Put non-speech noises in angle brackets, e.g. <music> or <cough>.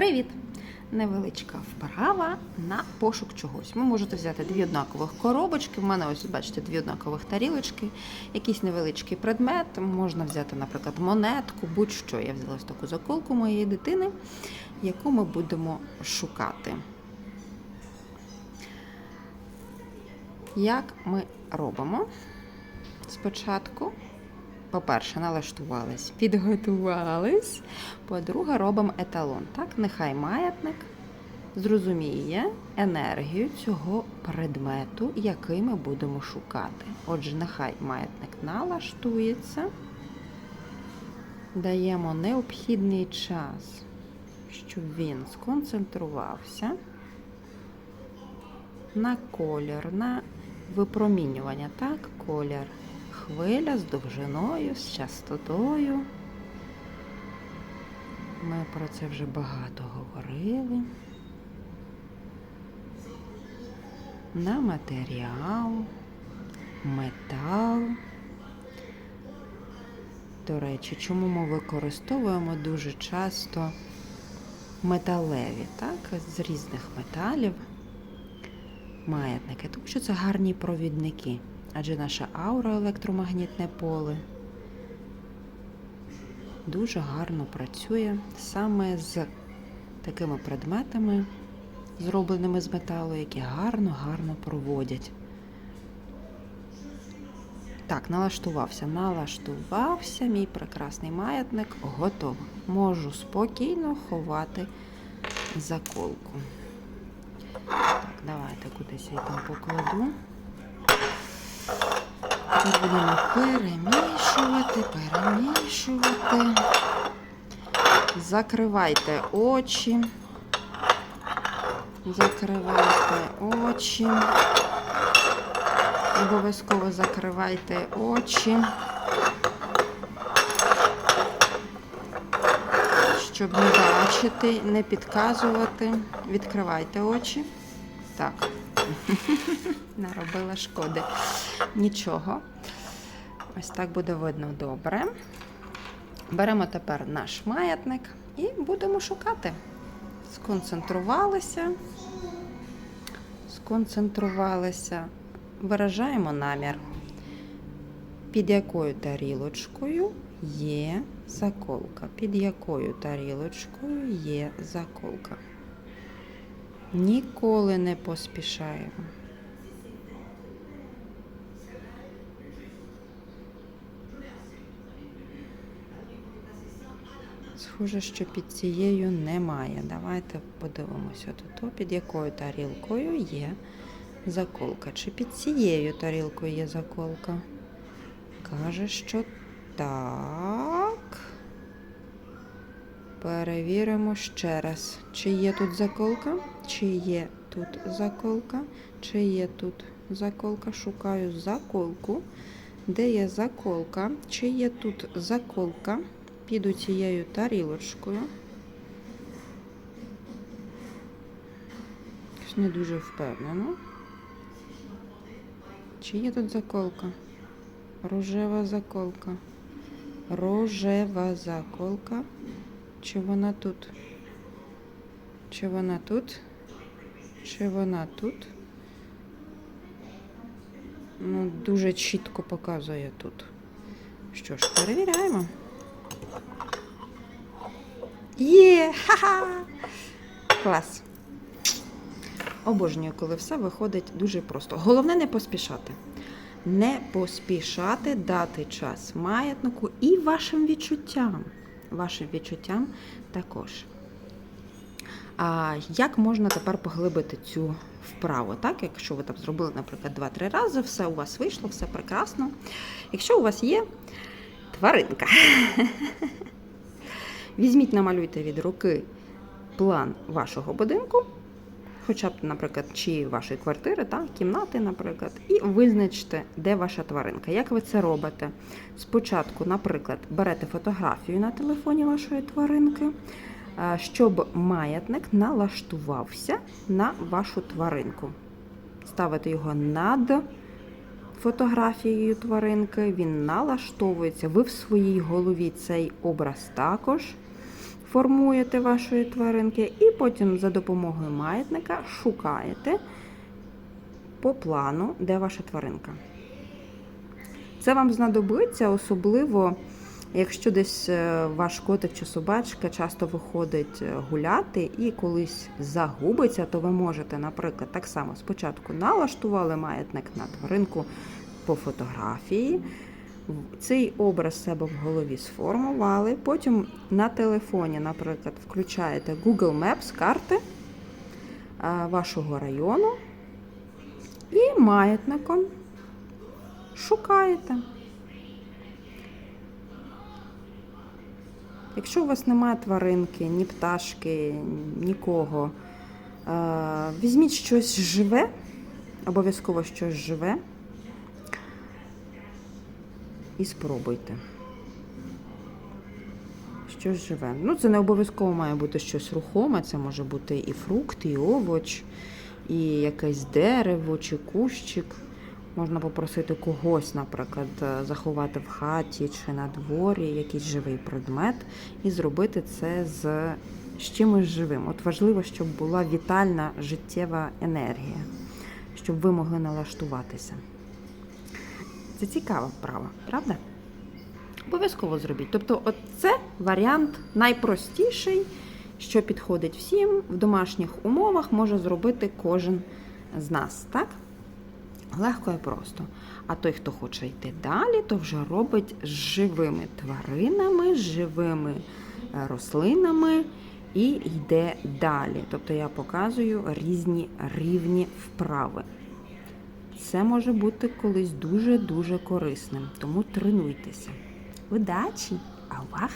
Привіт! Невеличка вправа на пошук чогось. Ви можете взяти дві однакових коробочки. В мене ось бачите дві однакових тарілочки, якийсь невеличкий предмет. Можна взяти, наприклад, монетку, будь-що. Я взяла ось таку заколку моєї дитини, яку ми будемо шукати. Як ми робимо? Спочатку по-перше, налаштувались, підготувались. По-друге, робимо еталон. Так, нехай маятник зрозуміє енергію цього предмету, який ми будемо шукати. Отже, нехай маятник налаштується, даємо необхідний час, щоб він сконцентрувався на колір, на випромінювання. Так, колір хвиля з довжиною, з частотою. Ми про це вже багато говорили. На матеріал, метал. До речі, чому ми використовуємо дуже часто металеві, так, з різних металів маятники, тому що це гарні провідники адже наша аура електромагнітне поле дуже гарно працює саме з такими предметами, зробленими з металу, які гарно-гарно проводять. Так, налаштувався, налаштувався мій прекрасний маятник, готово. Можу спокійно ховати заколку. Так, давайте кудись я там покладу. Тепер будемо перемішувати, перемішувати. Закривайте очі. Закривайте очі. Обов'язково закривайте очі. Щоб не бачити, не підказувати. Відкривайте очі. Так. <laughs> Наробила шкоди. Нічого. Ось так буде видно добре. Беремо тепер наш маятник і будемо шукати. Сконцентрувалися. Сконцентрувалися. Виражаємо намір. Під якою тарілочкою є заколка? Під якою тарілочкою є заколка? Ніколи не поспішаємо. Схоже, що під цією немає. Давайте подивимося тут, під якою тарілкою є заколка. Чи під цією тарілкою є заколка? Каже, що так. Перевіримо ще раз, чи є тут заколка, чи є тут заколка, чи є тут заколка. Шукаю заколку. Де є заколка? Чи є тут заколка? Піду цією тарілочкою. Не дуже впевнено. Чи є тут заколка? Рожева заколка. Рожева заколка. Чи вона тут? Чи вона тут? Чи вона тут? Ну, дуже чітко показує тут. Що ж, перевіряємо. Є! Ха-ха! Клас. Обожнюю, коли все виходить дуже просто. Головне не поспішати. Не поспішати дати час маятнику і вашим відчуттям. Вашим відчуттям також. А як можна тепер поглибити цю вправу? Так, Якщо ви там зробили, наприклад, 2-3 рази, все у вас вийшло, все прекрасно. Якщо у вас є тваринка, <laughs> візьміть, намалюйте від руки план вашого будинку, хоча б, наприклад, чи вашої квартири, так, кімнати, наприклад, і визначте, де ваша тваринка. Як ви це робите? Спочатку, наприклад, берете фотографію на телефоні вашої тваринки, щоб маятник налаштувався на вашу тваринку. Ставите його над фотографією тваринки, він налаштовується. Ви в своїй голові цей образ також формуєте вашої тваринки, і потім за допомогою маятника шукаєте по плану, де ваша тваринка. Це вам знадобиться, особливо, якщо десь е, ваш котик чи собачка часто виходить е, гуляти і колись загубиться, то ви можете, наприклад, так само спочатку налаштували маятник на тваринку по фотографії. Цей образ себе в голові сформували. Потім на телефоні, наприклад, включаєте Google Maps карти вашого району і маятником шукаєте. Якщо у вас немає тваринки, ні пташки, нікого, візьміть щось живе, обов'язково щось живе, і спробуйте. Щось живе. Ну, це не обов'язково має бути щось рухоме, це може бути і фрукт, і овоч, і якесь дерево, чи кущик. Можна попросити когось, наприклад, заховати в хаті чи на дворі якийсь живий предмет і зробити це з, з чимось живим. От важливо, щоб була вітальна життєва енергія, щоб ви могли налаштуватися. Це цікава вправа, правда? Обов'язково зробіть. Тобто, це варіант найпростіший, що підходить всім в домашніх умовах, може зробити кожен з нас, так? Легко і просто. А той, хто хоче йти далі, то вже робить з живими тваринами, з живими е, рослинами і йде далі. Тобто я показую різні рівні вправи. Це може бути колись дуже-дуже корисним, тому тренуйтеся. Удачі! Авах!